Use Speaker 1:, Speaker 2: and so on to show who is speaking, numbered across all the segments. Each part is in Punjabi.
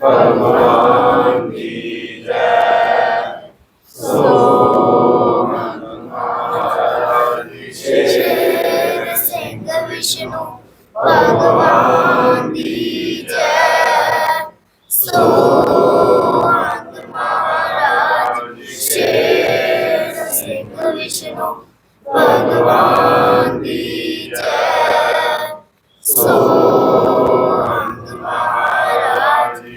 Speaker 1: ਭਗਵਾਨ ਕੀ ਜੈ ਸੋ
Speaker 2: ਸ਼ੇਰ ਸਿੰਘ ਵਿਸ਼ਨੂੰ ਭਗਵਾਨ ਦੀ ਜੈ ਸੋ ਅੰਗ ਮਹਾਰਾਜ ਸ਼ੇਰ ਸਿੰਘ ਵਿਸ਼ਨੂੰ ਭਗਵਾਨ ਦੀ ਜੈ ਸੋ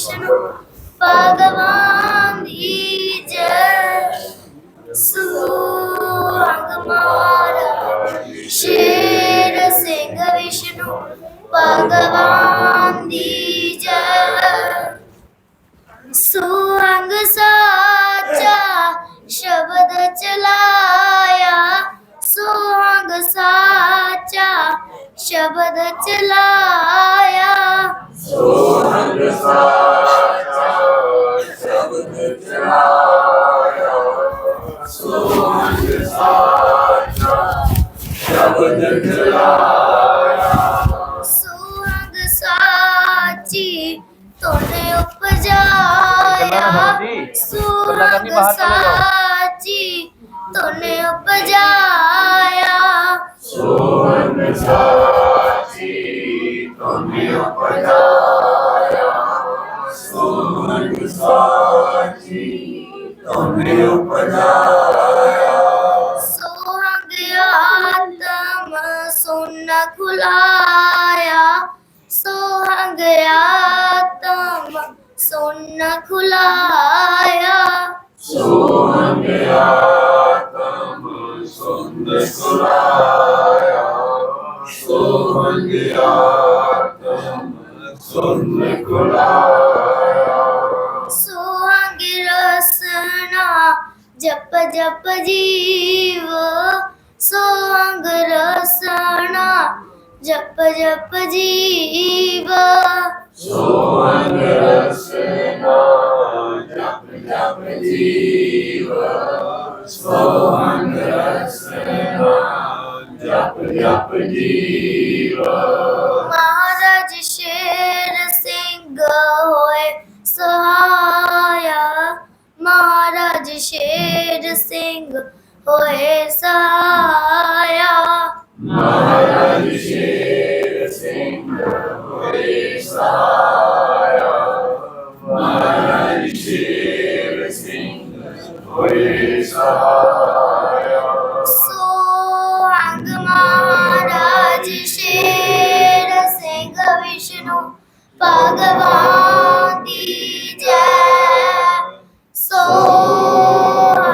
Speaker 2: ਸਿੰਘ ਵਿਸ਼ਨੂੰ ਭਗਵਾਨ ਦੀ ਜੈ। ਸੋ ਅੰਗ ਮਹਾਰਾਜ ਸ਼ੇਰ ਸਿੰਘ ਵਿਸ਼ਨੂੰ ਭਗਵਾਨ ਦੀ ਜੈ। ਸੁਰੰਗ ਸਾਚਾ ਸ਼ਬਦ ਚਲਾਇਆ। ਸੁਰੰਗ ਸਾਚਾ ਸ਼ਬਦ ਚਲਾਇਆ
Speaker 1: ਸੋਹੰਗ ਸਾਚਾ ਸ਼ਬਦ ਚਲਾਇਆ ਸੋਹੰਗ ਸਾਚਾ
Speaker 2: ਸਾਚੀ ਤੋਨੇ ਉਪਜਾਇਆ ਸੁਰੰਗ ਸਾਚੀ ਤੋਨੇ ਉਪਜਾਇਆ।
Speaker 1: ਸੋਹੰਗ ਸਾਚੀ ਸੋਹੰਗ ਸਾਚੀ ਤੁਮੇ ਉਪਜਾਇਆ
Speaker 2: ਸੁਰੰਗ ਆਤਮ ਸੁਨ ਖੁਲਾਇਆ ਸੁਰੰਗ ਆਤਮ ਸੁਨ ਖੁਲਾਇਆ
Speaker 1: ਸੋਹੰਗ ਆਤਮ ਸੁੰਦ ਸੁਰਾਇਆ
Speaker 2: ਜਪ ਜਪ ਜੀਵ ਸੁਹੰਗ ਰਸਨਾ ਜਪ ਜਪ ਜੀਵ
Speaker 1: ਸੋਹੰਗ ਰਸਨਾ ਜਪ ਜਪ ਜੀਵ ਸੋਹੰਗ ਰਸਨਾ ਜਪ ਜਪ ਜੀਵ।
Speaker 2: ਮਹਾਰਾਜ ਸ਼ੇਰ ਸਿੰਘ ਹੋਏ ਸਹਾਇਆ
Speaker 1: ਮਹਾਰਾਜ ਸ਼ੇਰ ਸਿੰਘ ਹੋਏ ਸਹਾਇਆ ਮਹਾਰਾਜ ਸ਼ੇਰ ਸਿੰਘ ਹੋਏ ਸਹਾਇਆ
Speaker 2: ਸੋ ਅੰਗ ਮਹਾਰਾਜ ਸ਼ੇਰ ਸਿੰਘ ਵਿਸ਼ਨੂੰ ਭਗਵਾਨ